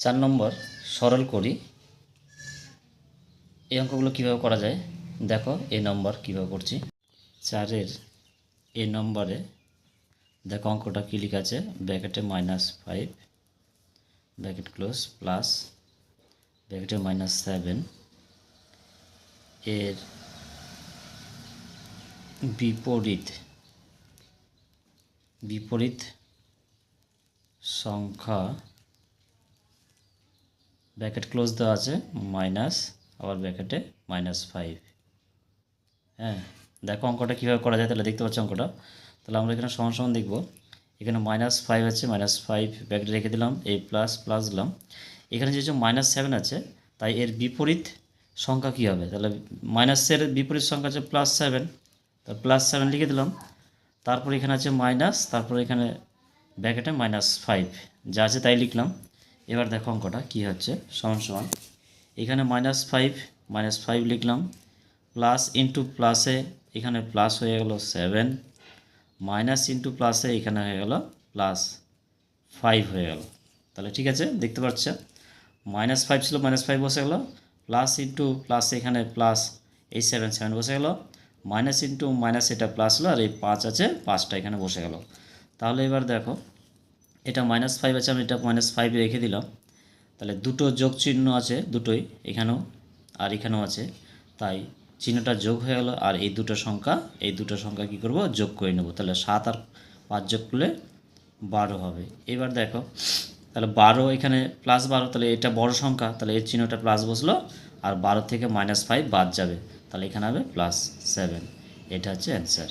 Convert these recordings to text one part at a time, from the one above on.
চার নম্বর, সরল করি। এই অঙ্কগুলো কীভাবে করা যায়? দেখো এই নম্বর কীভাবে করছি। চারের এই নম্বরে, দেখো অঙ্কটা কী লিখা আছে, ব্র্যাকেটে minus five bracket close plus ব্র্যাকেটে মাইনাস সেভেন এর বিপরীত বিপরীত সংখ্যা ব্র্যাকেট ক্লোজ দেওয়া আছে মাইনাস আবার ব্র্যাকেটে মাইনাস ফাইভ হ্যাঁ দেখো অঙ্কটা কীভাবে করা যায় তাহলে দেখতে পাচ্ছ অঙ্কটা। তাহলে আমরা এখানে সমান সমান দেখব। এখানে মাইনাস ফাইভ আছে মাইনাস ফাইভ ব্র্যাকেটে রেখে দিলাম এই প্লাস প্লাস দিলাম। এখানে যেহেতু মাইনাস সেভেন আছে, তাই এর বিপরীত সংখ্যা কী হবে? তাহলে মাইনাসের বিপরীত সংখ্যা আছে প্লাস সেভেন তা প্লাস সেভেন লিখে দিলাম। তারপর এখানে আছে মাইনাস তারপর এখানে ব্র্যাকেটে মাইনাস ফাইভ যা আছে তাই লিখলাম। এবার দেখো অঙ্কটা কী হচ্ছে? সমান সমান। এখানে মাইনাস ফাইভ মাইনাস ফাইভ লিখলাম। প্লাস ইন্টু প্লাসে এখানে প্লাস হয়ে গেল সেভেন মাইনাস ইন্টু প্লাসে এখানে হয়ে গেল প্লাস ফাইভ হয়ে গেল। তাহলে ঠিক আছে? দেখতে পাচ্ছ? মাইনাস ফাইভ ছিল মাইনাস ফাইভ বসে গেলো। প্লাস ইন্টু প্লাস এখানে প্লাস এই সেভেন সেভেন বসে গেলো। মাইনাস ইন্টু মাইনাস এটা প্লাস হলো আর এই পাঁচ আছে, পাঁচটা এখানে বসে গেল। তাহলে এবার দেখো। এটা মাইনাস ফাইভ আছে, আমি এটা মাইনাস ফাইভ রেখে দিলাম। তাহলে দুটো যোগ চিহ্ন আছে, দুটোই এখানেও আর এখানেও আছে। তাই চিহ্নটা যোগ হয়ে গেল, আর এই দুটো সংখ্যা, এই দুটো সংখ্যা কী করব? যোগ করে নেব। তাহলে সাত আর পাঁচ যোগ করলে বারো হবে। এবার দেখো, তাহলে বারো এখানে প্লাস বারো, তাহলে এটা বড় সংখ্যা, তাহলে এর চিহ্নটা প্লাস বসল, আর বারো থেকে মাইনাস ফাইভ বাদ যাবে। তাহলে এখানে হবে প্লাস সেভেন এটা হচ্ছে অ্যান্সার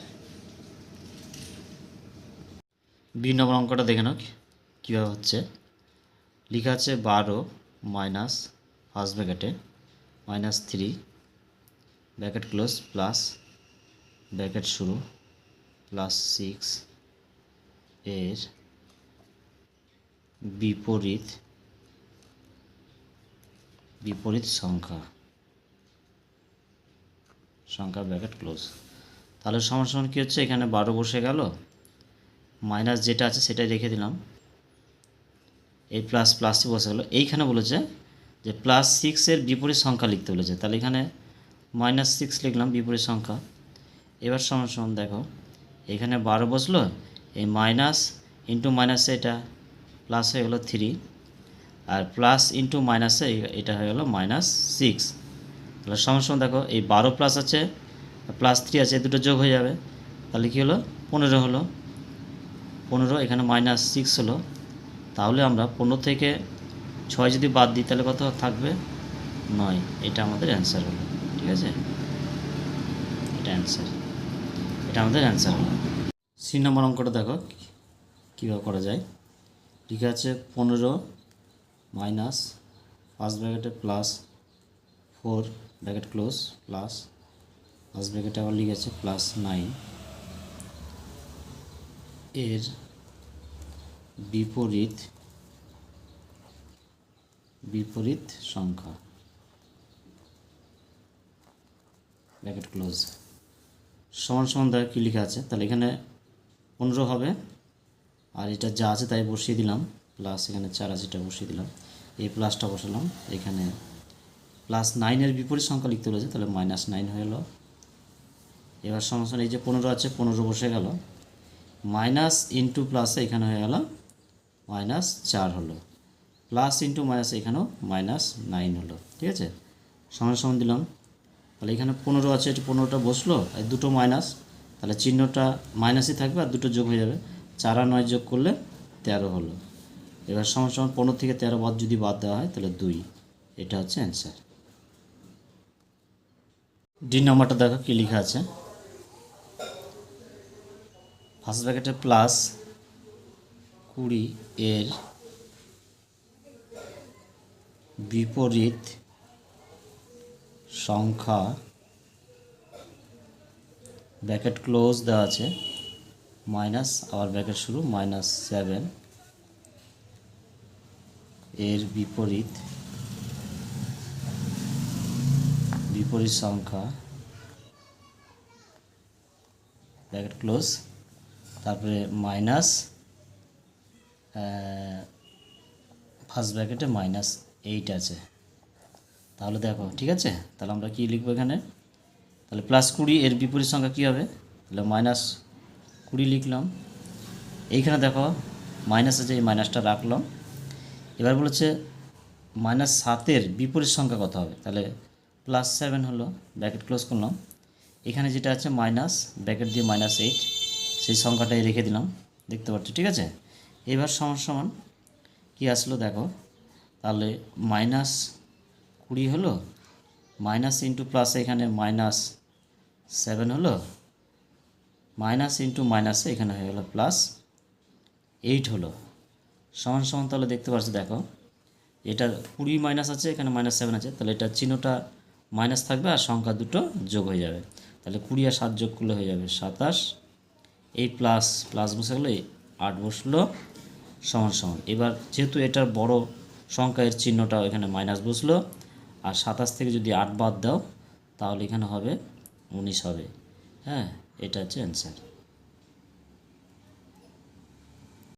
বি নম্বর অঙ্কটা দেখে নাও। কীভাবে হচ্ছে? লেখা আছে বারো মাইনাস ফার্স্ট ব্র্যাকেটে, minus three, bracket close, plus bracket শুরু, প্লাস সিক্স এর বিপরীত বিপরীত সংখ্যা সংখ্যা ব্র্যাকেট ক্লোজ। তাহলে সমান সমান কী হচ্ছে? এখানে বারো বসে গেল, মাইনাস যেটা আছে সেটাই রেখে দিলাম। এই প্লাস প্লাসটি বসে গেলো। এইখানে বলেছে যে প্লাস সিক্সের বিপরীত সংখ্যা লিখতে বলেছে। তাহলে এখানে মাইনাস সিক্স লিখলাম বিপরীত সংখ্যা। এবার সমান সমান দেখো। এখানে বারো বসল। এই মাইনাস ইন্টু মাইনাসে এটা প্লাস হয়ে গেলো থ্রি আর প্লাস ইন্টু মাইনাসে এটা হয়ে গেলো মাইনাস সিক্স তাহলে সমান সমান দেখো, এই বারো প্লাস আছে প্লাস থ্রি আছে দুটো যোগ হয়ে যাবে। তাহলে কী হলো? পনেরো হলো। পনেরো, এখানে মাইনাস সিক্স হলো। তাহলে আমরা পনেরো থেকে ছয় যদি বাদ দিই, তাহলে কত থাকবে? নয়। এটা আমাদের অ্যান্সার হলো, ঠিক আছে? এটা অ্যান্সার এটা আমাদের অ্যান্সার হলো। সি নম্বর অঙ্কটা দেখো, কীভাবে করা যায়? ঠিক আছে, পনেরো মাইনাস ফার্স্ট ব্র্যাকেটে plus four bracket close plus first ব্র্যাকেটে আবার লিখেছে প্লাস নাইন এর বিপরীত বিপরীত সংখ্যা। ব্র্যাকেট ক্লোজ সমান সমান দ্বারা কী লেখা আছে? তাহলে এখানে পনেরো হবে। আর এটা যা আছে তাই বসিয়ে দিলাম। প্লাস এখানে চার আছে, এটা বসিয়ে দিলাম। এই প্লাসটা বসালাম। এখানে প্লাস নাইনের বিপরীত সংখ্যা লিখতে বলেছে, তাহলে মাইনাস নাইন হয়ে গেলো এবার সমান সমান এই যে পনেরো আছে, পনেরো বসে গেল। মাইনাস ইন্টু প্লাসে এখানে হয়ে গেল। মাইনাস চার হলো। প্লাস ইন্টু মাইনাস এখানেও মাইনাস নাইন হলো, ঠিক আছে? সমান সমান দিলাম। তাহলে এখানে পনেরো আছে এটা পনেরোটা বসল, আর দুটো মাইনাস, তাহলে চিহ্নটা মাইনাসই থাকবে আর দুটো যোগ হয়ে যাবে। চার আর নয় যোগ করলে তেরো হলো। এবার সমান সমান পনেরো থেকে তেরো বাদ যদি বাদ দেওয়া হয়, তাহলে দুই। এটা হচ্ছে অ্যান্সার। ডি নম্বরটা দেখো কী লেখা আছে। ফার্স্ট ব্র্যাকেটে প্লাস কুড়ি এর বিপরীত সংখ্যা ব্র্যাকেট ক্লোজ দেওয়া আছে, মাইনাস, আবার ব্র্যাকেট শুরু, মাইনাস সেভেন এর বিপরীত বিপরীত সংখ্যা ব্র্যাকেট ক্লোজ, তারপরে মাইনাস ফার্স্ট ব্র্যাকেটে মাইনাস এইট আছে। তাহলে দেখো, ঠিক আছে? তাহলে আমরা কি লিখব এখানে? তাহলে প্লাস কুড়ি, এর বিপরীত সংখ্যা কী হবে? তাহলে মাইনাস কুড়ি লিখলাম। এইখানে দেখো মাইনাস আছে, এই মাইনাসটা রাখলাম। এবার বলেছে মাইনাস সাতের বিপরীত সংখ্যা কত হবে? তাহলে প্লাস সেভেন হলো ব্র্যাকেট ক্লোজ করলাম। এখানে যেটা আছে মাইনাস ব্র্যাকেট দিয়ে মাইনাস এইট সেই সংখ্যাটাই রেখে দিলাম। দেখতে পাচ্ছ, ঠিক আছে? এবার সমান সমান কী আসলো দেখো? তাহলে মাইনাস কুড়ি হলো? মাইনাস ইন্টু প্লাস এখানে মাইনাস সেভেন হলো? মাইনাস ইন্টু মাইনাসে এখানে হয়ে গেলো প্লাস এইট হলো। সমান সমান তাহলে দেখতে পাচ্ছ দেখো, এটা কুড়ি মাইনাস আছে, এখানে মাইনাস সেভেন আছে, তাহলে এটা চিহ্নটা মাইনাস থাকবে আর সংখ্যা দুটো যোগ হয়ে যাবে। তাহলে কুড়ি আর সাত যোগ করলে হয়ে যাবে সাতাশ এই প্লাস প্লাস বসে গেলে আট বসল। সমান সমান। এবার যেহেতু এটার বড় সংখ্যা চিহ্নটা এখানে মাইনাস বসল, আর সাতাশ থেকে যদি আট বাদ দাও, তাহলে এখানে হবে উনিশ হবে। হ্যাঁ এটা হচ্ছে অ্যান্সার